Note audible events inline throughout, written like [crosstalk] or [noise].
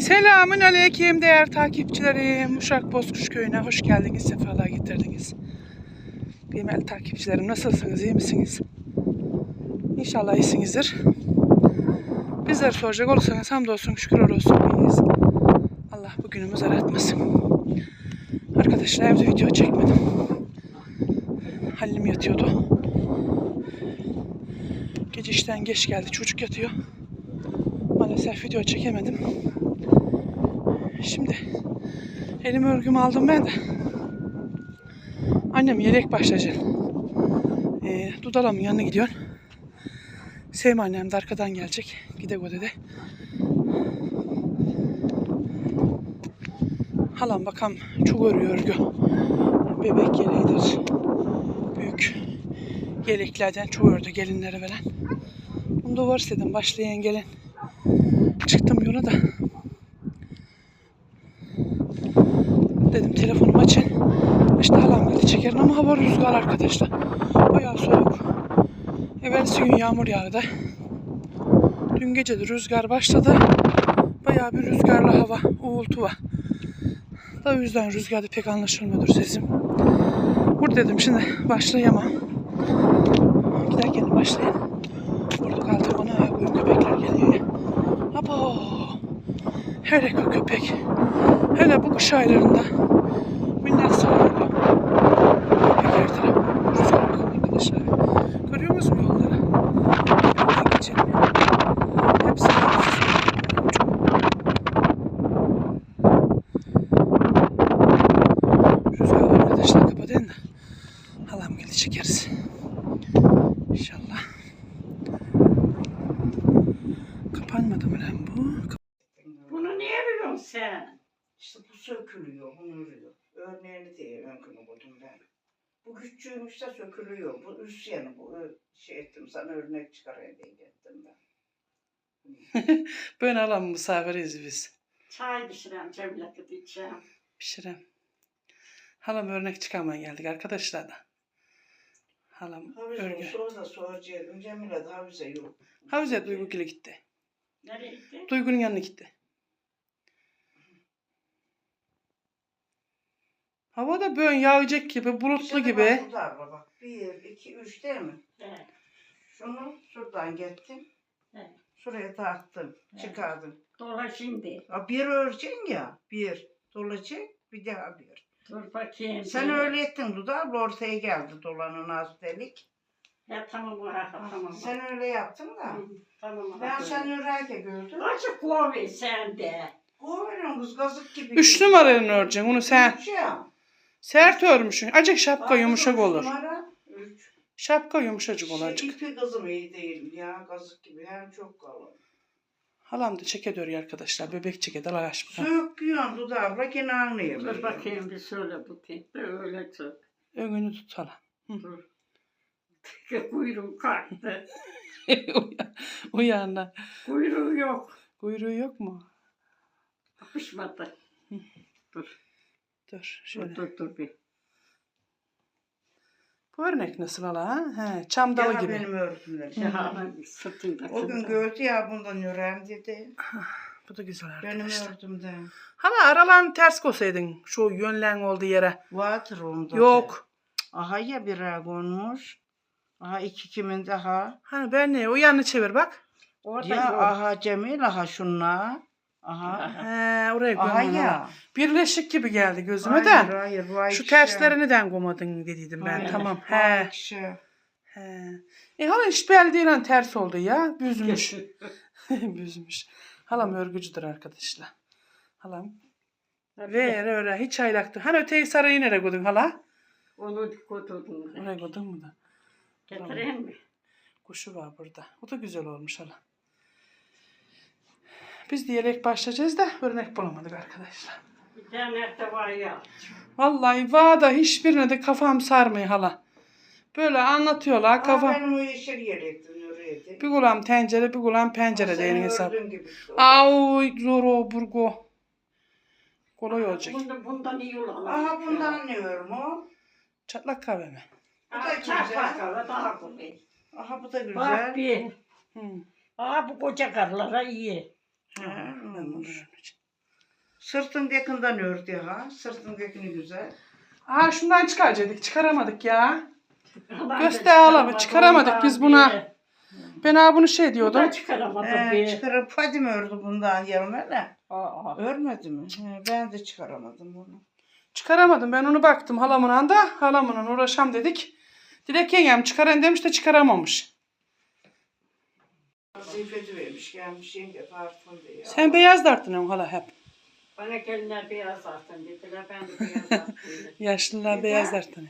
Selamün aleyküm değerli takipçilerim. Uşak Bozkuş Köyü'ne hoş geldiniz, sefalar getirdiniz. Kıymetli takipçilerim nasılsınız, iyi misiniz? İnşallah iyisinizdir. Bizleri soracak olursanız hamdolsun, şükür olsun iyiyiz. Allah bugünümüzü aratmasın. Arkadaşlar evde video çekmedim. Halim yatıyordu. Gece işten geç geldi, çocuk yatıyor. Maalesef video çekemedim. Şimdi elime örgümü aldım ben de. Annem yelek başlayacak. Ee, Dudalam'ın yanına gidiyor. Sevim annem de arkadan gelecek. Gide o dedi. Halam bakam çok örüyor örgü. Bebek yeleğidir. Büyük yeleklerden çok ördü gelinlere veren. Bunu da var istedim başlayan gelin. Çıktım yola da. Dedim telefonumu açın. İşte halam geldi çekerim ama hava rüzgar arkadaşlar. Bayağı soğuk. Evvelsi gün yağmur yağdı. Dün gece de rüzgar başladı. Bayağı bir rüzgarlı hava, uğultu var. Da o yüzden rüzgarda pek anlaşılmıyordur sesim. Burada dedim şimdi başlayamam. Giderken başlayayım. Burada kaldım ona koyun köpekler geliyor ya. Abo. Hele köpek. Hele bu kış aylarında minnet sağlıyor. Köpek her taraf rüzgar bakın arkadaşlar. Görüyor musunuz yolları? Köpekten geçilmiyor. Hepsi Rüzgar var arkadaşlar kapatın da. Halam geldi çekeriz. İnşallah. Kapanmadı mı lan bu? Bunu niye biliyorsun sen? İşte bu sökülüyor, bunu örüyor. Örneğini diye ön günü buldum ben. Bu küçüğümüş de sökülüyor. Bu üst yanı bu. Şey ettim sana örnek çıkarayım diye gittim ben. [laughs] Ben alan misafiriz biz. Çay pişirem Cemile gideceğim. Pişirem. Halam örnek çıkarmaya geldik arkadaşlar da. Halam Havize örgü. olsa da soracaktım. Cemile de havize yok. Havize Duygu ile gitti. Nereye gitti? Duygu'nun yanına gitti. Hava da böyle yağacak gibi, bulutlu Şimdi gibi. bak burada abla bak. Bir, iki, üç değil mi? Evet. Şunu şuradan gittim. Evet. Şuraya taktım. Evet. Çıkardım. Dola şimdi. Ha, bir öreceksin ya. Bir. Dolacak. Bir daha bir. Dur bakayım. Sen bir. öyle ettin Duda abla ortaya geldi dolanın az delik. Ya tamam ha, tamam. Sen öyle yaptın da. Hı, Tamam. Ben seni örerken gördüm. Açık kovi sen de. Kovuyorum kız gazık gibi. Üç numaranın öreceksin. Onu sen Üç ya. sert örmüşsün. Acık şapka Bak, yumuşak olur. numara, Üç. Şapka yumuşacık Şey, olacak. ipi kızım iyi değil ya gazık gibi hem çok kalın. Halam da çeke dörüyor arkadaşlar. Bebek çeke dal açmış. Söküyorsun Duda abla gene anlayamıyorum. Dur bakayım bir söyle bakayım. Böyle çok. Önünü tut hala. Dur. [laughs] Kuyruğu kalktı. [laughs] Uyanla. Kuyruğu yok. Kuyruğu yok mu? Yapışmadı. [laughs] Dur. Dur Dur şöyle. dur dur bir. Bu örnek nasıl hala ha? He, çam dalı Ya gibi. benim ördümler. Şahanın sırtında. O gün gördü ya bundan öğren dedi. Bu da güzel Benim arkadaşlar. ördümden. Hala aralan ters koysaydın şu yönlen olduğu yere. Vardır onda. Yok. Aha ya birer konmuş. Aha iki kimin daha. Hani ben ne? O yanını çevir bak. Orada Ya yok. aha Cemil aha şunla. Aha. He, oraya Aha ya. Birleşik gibi geldi gözüme Hayır de. hayır. vay Şu kişi. tersleri neden koymadın dediydim ben. Aynen. Tamam. He. kişi. He. E hala değil lan ters oldu ya. Büzmüş. [laughs] Büzmüş. Halam örgücüdür arkadaşlar. Halam. Ver öyle hiç aylaktı. Hani öteyi sarayı nereye koydun hala? Onu kodudum. Oraya koydun mu da? Getireyim mi? Kuşu var burada. O da güzel olmuş hala. Biz diyerek başlayacağız da örnek bulamadık arkadaşlar. İnternette var ya. Vallahi vada hiçbirine de kafam sarmıyor hala. Böyle anlatıyorlar Aa, kafa. benim o yeşil yelekten oraydı. Bir kulağım tencere bir kulağım pencere diye hesap. Au zor o burgo. Kolay olacak. Bunda, bundan iyi olan. Aha bundan anlıyorum o. Çatlak kahve mi? Bu da güzel. Çok bakalım daha kolay. Aha bu da güzel. Bak bir. Hı. Aa bu koca karlara iyi. Ha, Ben bunu olmuş. öğreneceğim. Sırtın yakından ördü ha. Sırtın yakını güzel. Aa şundan çıkaracaktık. Çıkaramadık ya. Aman Göster da çıkaramadım çıkaramadık biz buna. bir. Ben ha bunu şey Bu diyordum. da çıkaramadım Ee, bir. çıkarıp hadi mi ördü bundan yerine? Aa, Örmedi mi? He, ben de çıkaramadım bunu. Çıkaramadım. Ben onu baktım halamın da. Halamın uğraşam dedik. Dilek yengem çıkaran demiş de çıkaramamış. Vazifeti vermiş gelmiş yenge tartın diye. Sen beyaz dartın hala hep. Bana gelinler beyaz zaten dediler. Ben de beyaz [laughs] zaten. Yaşlılar Neden? beyaz dartın.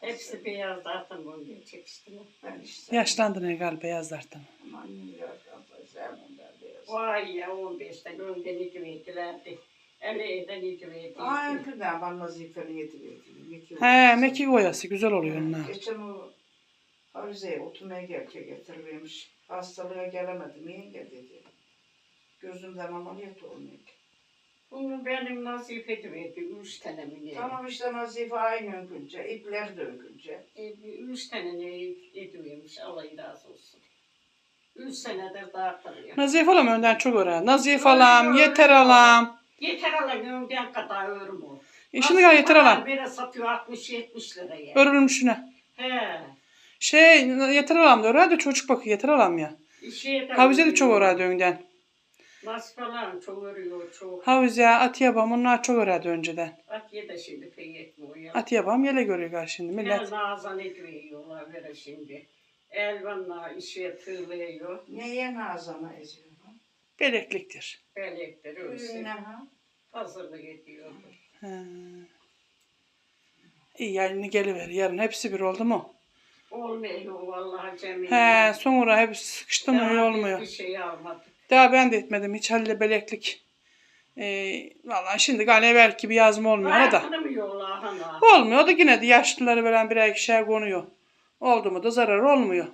Hepsi beyaz zaten bunu diye çekiştiler. Ben işte. Yaşlandın herhalde beyaz dartın. Aman ya. Vay ya 15'ten önden iki verdilerdi. 50'den iki verdi. Ay güzel ben vazifeni yediverdim. He mekik oyası güzel oluyor onlar. Geçen o Havize'ye oturmaya gelke getirmiş. Hastalığa gelemedim yenge dedi. Gözümden ameliyat olmuyor. Bunu benim nasip verdi. Üç tane mi ne? Tamam işte nazife aynı önkünce, ipler de önkünce. E, üç tane ne ediyormuş. Allah razı olsun. Üç senedir daha kalıyor. Nazif halam önden çok öğren. Nazif halam, yeter halam. Yeter alan önden kadar örüm o. E şimdi yeter halam. Biri satıyor 60-70 liraya. Örülmüşüne. He. Şey yeter da öğren de çocuk bakıyor yeter halam ya. Şeyde Havize de çok öğrendi önden. Nasip falan çok örüyor çok. Havize, Atiyabam onlar çok öğrendi önceden. Atiye de şimdi pek etmiyor ya. Atiyabam yele görüyor şimdi Millet. millet. Nazan ediyorlar böyle şimdi. Elvanla işe tığlıyor. Neye nazana eziyor? Belekliktir. Belekleri Ürüne ölsün. ha? Hazırlık ediyordur. He. İyi yani geliver yarın hepsi bir oldu mu? Olmuyor vallahi Cemil. He sonra hepsi sıkıştı mı iyi olmuyor. Bir şey almadık. Daha ben de etmedim hiç Halil'e beleklik. Ee, vallahi şimdi galiba belki bir yazma olmuyor da. Olmuyor da yine de yaşlıları veren birer ikişer konuyor. Oldu mu da zarar olmuyor.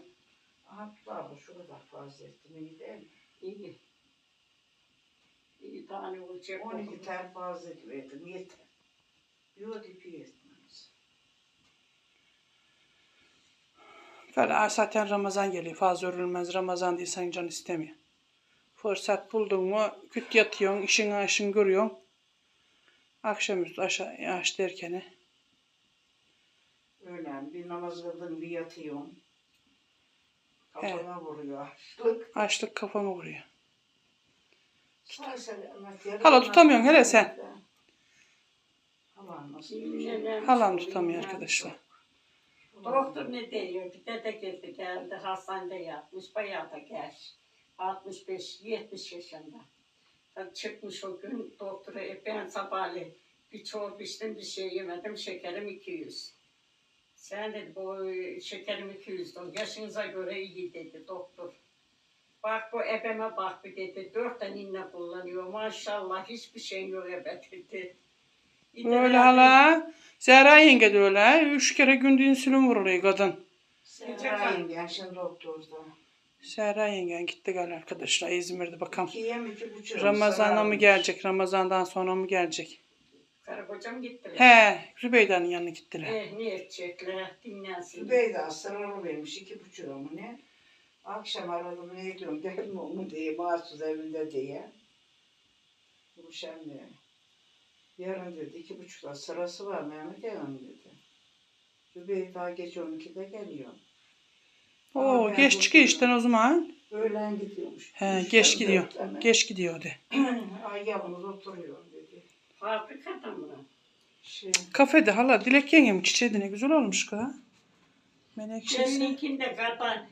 Aha bu şu kadar fazla ettim iyi değil mi? İyi. İyi tane olacak. 12 tel fazla verdim yeter. Yok ipi yetmez. Valla zaten Ramazan geliyor. Fazla örülmez. Ramazan değilsen can istemiyor. Fırsat buldun mu küt yatıyorsun. işin aşın görüyorsun. Akşamüstü aşağı aş derken. Öyle bir namaz kıldın bir yatıyorsun. Kafana vuruyor açlık. Açlık kafamı vuruyor. Hala tutamıyorsun hele sen. Hala nasıl? Halam tutamıyor arkadaşlar. Doktor ne diyor? Bir dede geldi geldi hastanede yatmış. Bayağı da genç. 65-70 yaşında. Ben çıkmış o gün doktora e, ben sabahleyin bir çorba içtim bir şey yemedim şekerim 200. Sen dedi bu şekerim 200 'dir. yaşınıza göre iyi dedi doktor. Bak bu ebeme bak bir dedi. Dört tane inne kullanıyor. Maşallah hiçbir şey yok ebe dedi. Öyle hala. Zehra yenge de öyle. Üç kere günde insülin vuruluyor kadın. Zehra yengen şimdi doktorda. Zehra yengen gitti galiba arkadaşlar İzmir'de bakalım. İkiye mi iki buçuk? Ramazan'a mı gelecek? Ramazan'dan sonra mı gelecek? Karı kocam gittiler. He, Zübeyda'nın yanına gittiler. Eh ne edecekler dinlensin. Zübeyde asırını vermiş iki buçuk mu ne? Akşam aradım ne diyorum gelme onu diye mahsus evinde diye. Bu şemle. Yarın dedi iki buçukta sırası var Mehmet Evan dedi. Zübeyde daha geç 12'de geliyor. Oo, ben geç çıkıyor işten o zaman. Öğlen gidiyormuş. He, Üç geç gidiyor. dört tane. Geç gidiyor de. [clears throat] Ay yalnız oturuyor dedi. Fabrikada mı? Şey, Kafede hala Dilek yengem çiçeği de ne güzel olmuş kız. Menekşesi. Benimkinde kadar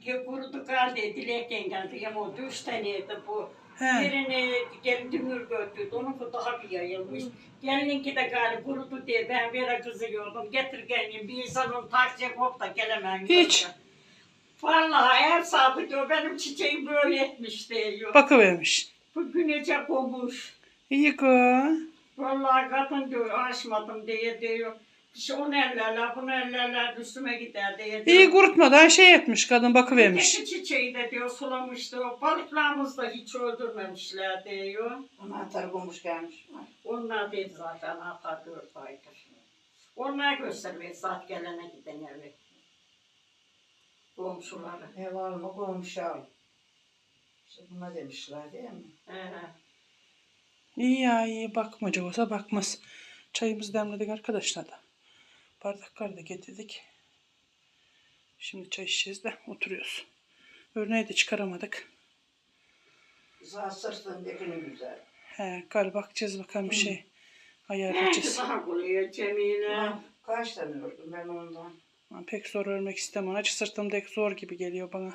ki kurudu kaldı dilek geldi ama üç taneydi bu. He. Birini gelin dümür götürdü. Onun daha bir yayılmış. Gelininki de galiba kurudu diye ben bir kızıyordum. Getir gelin bir insanın taksiye kop da gelemem. Hiç. yoksa. Vallahi eğer sadık diyor benim çiçeğim böyle etmiş diyor. Bakıvermiş. Bu günece olmuş. İyi kız. Vallahi kadın diyor açmadım diye diyor. İşte onu ellerler, bunu ellerler üstüme gider diye diyor. İyi kurutmadan şey etmiş kadın bakıvermiş. Öteki çiçeği de diyor sulamıştı. O balıklarımızı da hiç öldürmemişler diyor. Anahtar bulmuş gelmiş. Onlar değil zaten atar dört aydır. Onlar göstermeyiz zat gelene giden evi. Komşuları. Ev alma komşu al. İşte buna demişler değil mi? He. İyi ya iyi bakmaca olsa bakmaz. Çayımızı demledik arkadaşlar da. Bardakları da getirdik. Şimdi çay içeceğiz de oturuyoruz. Örneği de çıkaramadık. Sağ sırtındakini güzel. He, galiba bakacağız bakalım bir şey ayarlayacağız. daha buluyor Cemile. Kaç tane ördüm ben ondan. Ben pek zor örmek istemem. Acı sırtımdaki zor gibi geliyor bana.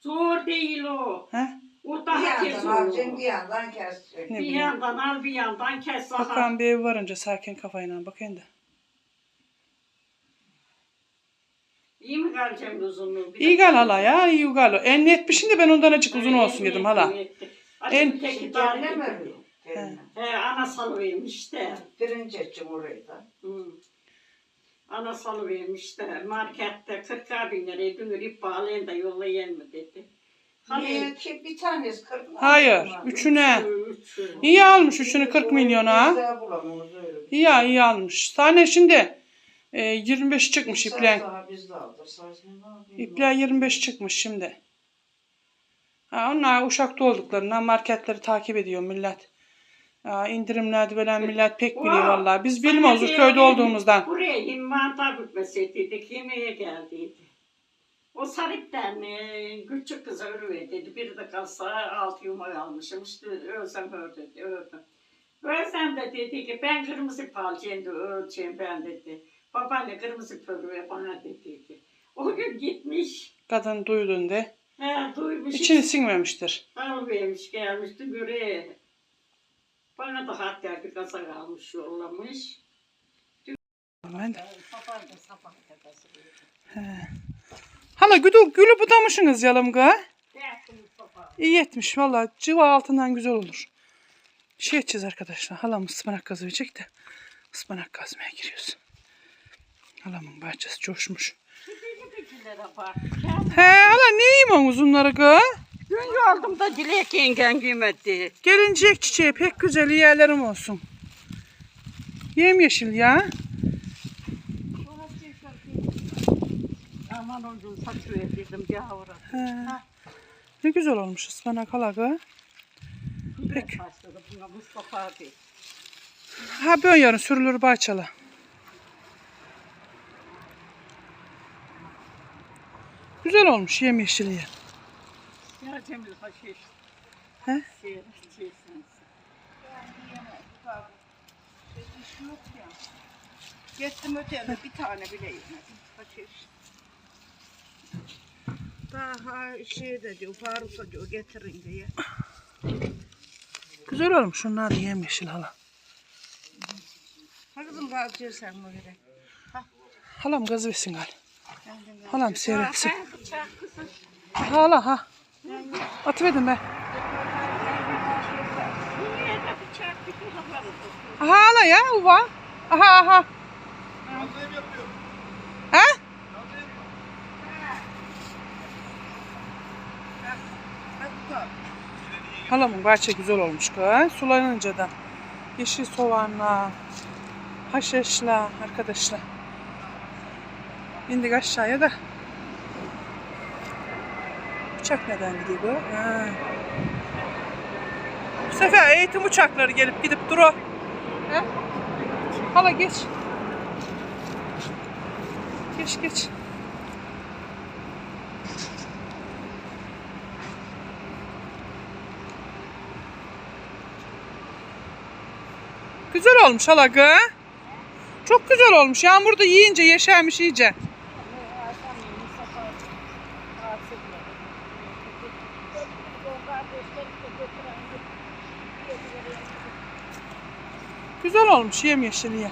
Zor değil o. He? O Bir daha tez yandan alacaksın bir yandan keseceksin. Ne Bir bileyim. yandan al bir yandan kes daha. Bakalım bir ev varınca sakin kafayla bakayım da. Mi uzunluğu? Bir İyi gal hala ya iyi gal. En netmişin de ben ondan açık uzun olsun dedim hala. En- teki dar Geline mi? Geline. He, ana salıvermiş de. Birinci etçim orayı da. Hı. Ana salıvermiş de. Markette 40 bin liraya dünür ip bağlayın da yollayın mı dedi. Hani Niye ki bir tanesi 40 mı? Hayır. Üçüne. Üçü. İyi almış üçünü 40 milyona. Bulamıyoruz öyle. İyi ya iyi almış. Tane şimdi e, 25 çıkmış iplen. İpler 25 çıkmış şimdi. Ha, onlar uşakta olduklarından marketleri takip ediyor millet. Ha, indirimlerde veren millet pek biliyor vallahi. Biz bilmiyoruz köyde olduğumuzdan. Buraya inventar bükmeseydik yemeğe geldiydi. O sarıktan e, küçük kız örüver dedi. Biri de kalsa altı yumak almışım. İşte ölsem ör dedi. Ördüm. Ölsem de dedi ki ben kırmızı palçayım da ölçeyim ben dedi. Babaanne kırmızı pörüve bana dedi. O gün gitmiş. Kadın duyduğunda He, duymuş. içini sinmemiştir. Alıvermiş gelmişti göre. Bana da hatta bir kazak almış yollamış. Ben de- Sabah da sabah kadası. Hala gülü, gülü budamışsınız yalımga. İyi etmiş valla. Cıva altından güzel olur. Şey edeceğiz arkadaşlar. Halam ıspanak kazıyacak da ıspanak kazmaya giriyoruz. Halamın bahçesi coşmuş. He hala ne yiyeyim uzunları kız? Gün aldım da dilek yengen giymedi. Gelincik çiçeği pek güzel yerlerim olsun. Yemyeşil ya. Aman uzun saç verdim. He. Ne güzel olmuş ıspanak hala kız. Peki. Başladı buna Mustafa abi. Ha ben yarın sürülür bahçeli. Güzel olmuş yemyeşil yer. Ya Cemil Haşiş. He? Seyircisin. Gittim öteye bir tane bile yemedim. Kaçış. Daha şey de diyor, Faruk da diyor getirin diye. Güzel olmuş da yemyeşil hala. Ha kızım kalkıyor sen bu yere. Halam gaz versin gal. Halam seyretsin. Hala ha. Atıverdim kulakları Hala ya uva. Aha aha. Ha? Halamın bahçe güzel olmuş kız. Sulanınca da. Yeşil soğanla, haşhaşla arkadaşlar. İndik aşağıya da. Uçak neden gidiyor bu? Ha. Bu sefer eğitim uçakları gelip gidip duru. Hala geç. Geç geç. Güzel olmuş hala kız. Çok güzel olmuş. Yağmurda yiyince yeşermiş iyice. Güzel olmuş yemyeşil ya.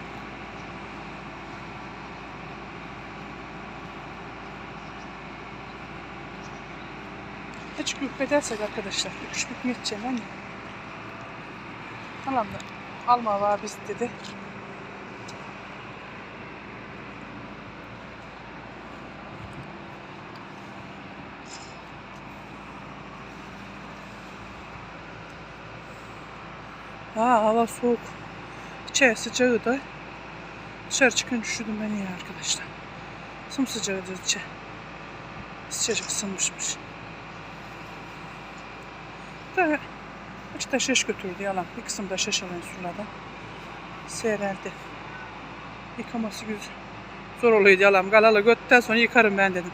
Hiç edersek arkadaşlar. Üç bükme edeceğim de. Tamam da alma var biz dedi. Aa hava soğuk. İçeri sıcağı da. Dışarı çıkınca üşüdüm ben iyi arkadaşlar. Sımsıcağı da içe. Sıcacık ısınmışmış. Da işte şeş götürdü yalan. Bir kısım da şeş alayım suladı. Seyreldi. Yıkaması güzel. Zor oluyordu yalan. Galalı götten sonra yıkarım ben dedim.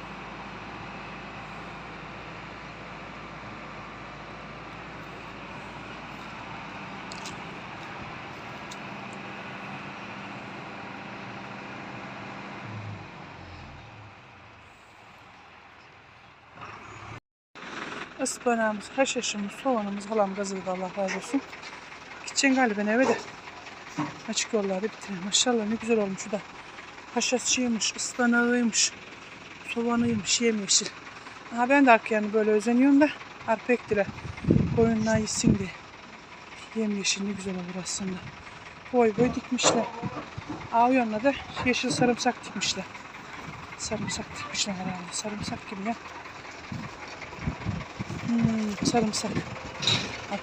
Ispanağımız, haşhaşımız, soğanımız halam gazıydı Allah razı olsun. Gideceksin galiba eve de. Açık yollarda bitireyim. Maşallah ne güzel olmuş da. Haşhaşıymış, ıspanağıymış, soğanıymış, yemyeşil. Aha ben de arkaya böyle özeniyorum da arpa ektiler. Koyunlar yesin diye. Yemyeşil ne güzel olur aslında. Boy boy dikmişler. Yanına da yeşil sarımsak dikmişler. Sarımsak dikmişler herhalde. Sarımsak gibi ya. Hmm, sarımsak. Bak.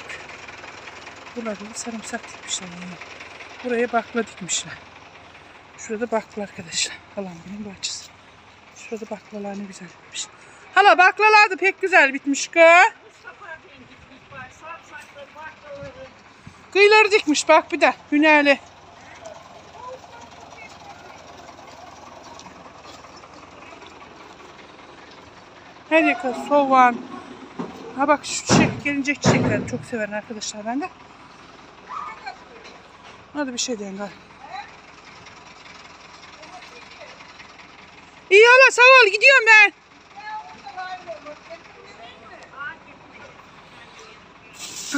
Burada da sarımsak dikmişler. Yani. Buraya bakla dikmişler. Şurada bakla arkadaşlar. Halam benim bahçesi. Şurada baklalar ne güzel bitmiş. Hala baklalar da pek güzel bitmiş kız. Kıyıları dikmiş bak bir de hünerli. Her yaka soğan. Ha bak şu çiçek, gelincek çiçekleri çok severim arkadaşlar ben de. Hadi bir şey diyen galiba. İyi hala sağ ol gidiyorum ben.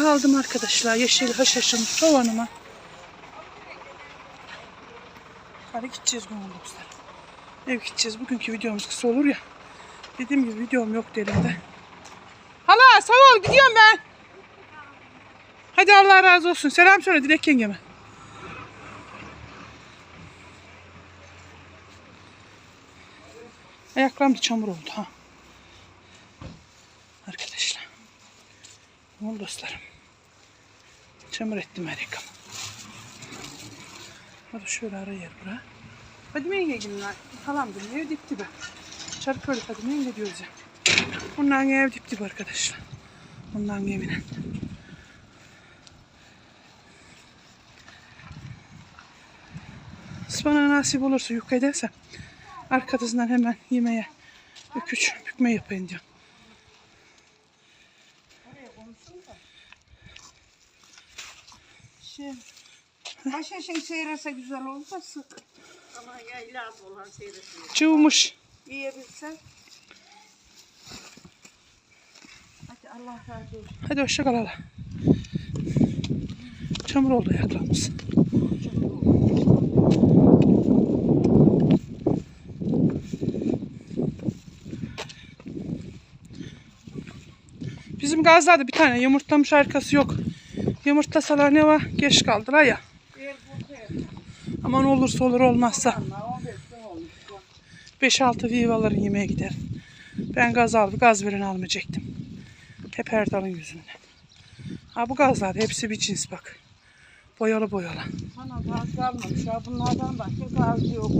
Aldım arkadaşlar yeşil haşhaşımı, soğanımı. Hadi gideceğiz dostlar. Ev gideceğiz. Bugünkü videomuz kısa olur ya. Dediğim gibi videom yok elimde. Hala sağ ol gidiyorum ben. Hadi Allah razı olsun. Selam söyle Dilek yengeme. Ayaklarım da çamur oldu ha. Arkadaşlar. Oldu dostlarım? Çamur ettim her. Hadi şöyle ara yer bura. Hadi gelin lan? Halam ev dip dibe. Çarpı öyle hadi mi yenge diyoruz ya. Onların ev dip dibe arkadaşlar. Onların evine. Bana nasip olursa yük edersem arkasından hemen yemeğe öküç bükme yapayım diyorum. Şey, başka şey seyrese güzel olsa sık. Ama yayla olan seyretmiyor. Çığmış. Yiyebilsen. Hadi Allah razı olsun. Hadi hoşça kal hala. Çamur oldu ayaklarımız. Bizim gazlarda bir tane yumurtlamış arkası yok. Yumurtlasalar ne var? Geç kaldılar ya. Aman olursa olur olmazsa. Ama 15 gün olmuş. 5-6 vivaların yemeğe gider. Ben gaz aldım. Gaz veren almayacaktım. Hep Erdal'ın yüzünden. Ha bu gazlar hepsi bir cins bak. Boyalı boyalı. Sana gaz kalmamış ya. Bunlardan başka gaz yok.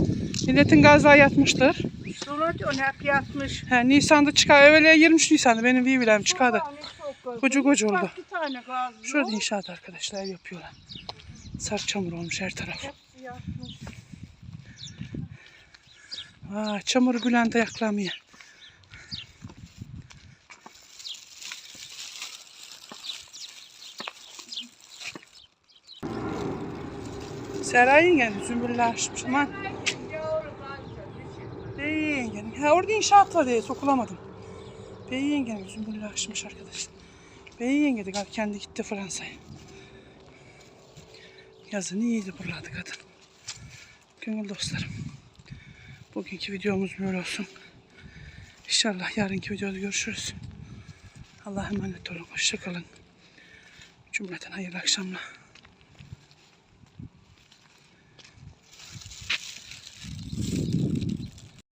Milletin gazlar yatmıştır. Sonra diyor hep yatmış. He, Nisan'da çıkar. Evvela 23 Nisan'da benim çıkardı. Tane çok gaz. Koca koca oldu. Bir tane gaz yok. Şurada inşaat arkadaşlar yapıyorlar. Sarı çamur olmuş her taraf. Hepsi yatmış. Vay çamuru Bülent ayaklamıyor. Seray yengen zümbülle açmış aman. Bey yengen. Ha orada inşaat var diye sokulamadım. Bey yengen zümbülle açmış arkadaşlar. Bey yenge de kendi gitti Fransa'ya. Yazın iyiydi buralarda kadın. Gönül dostlarım. Bugünkü videomuz böyle olsun. İnşallah yarınki videoda görüşürüz. Allah'a emanet olun. Hoşçakalın. Cümleten hayırlı akşamlar.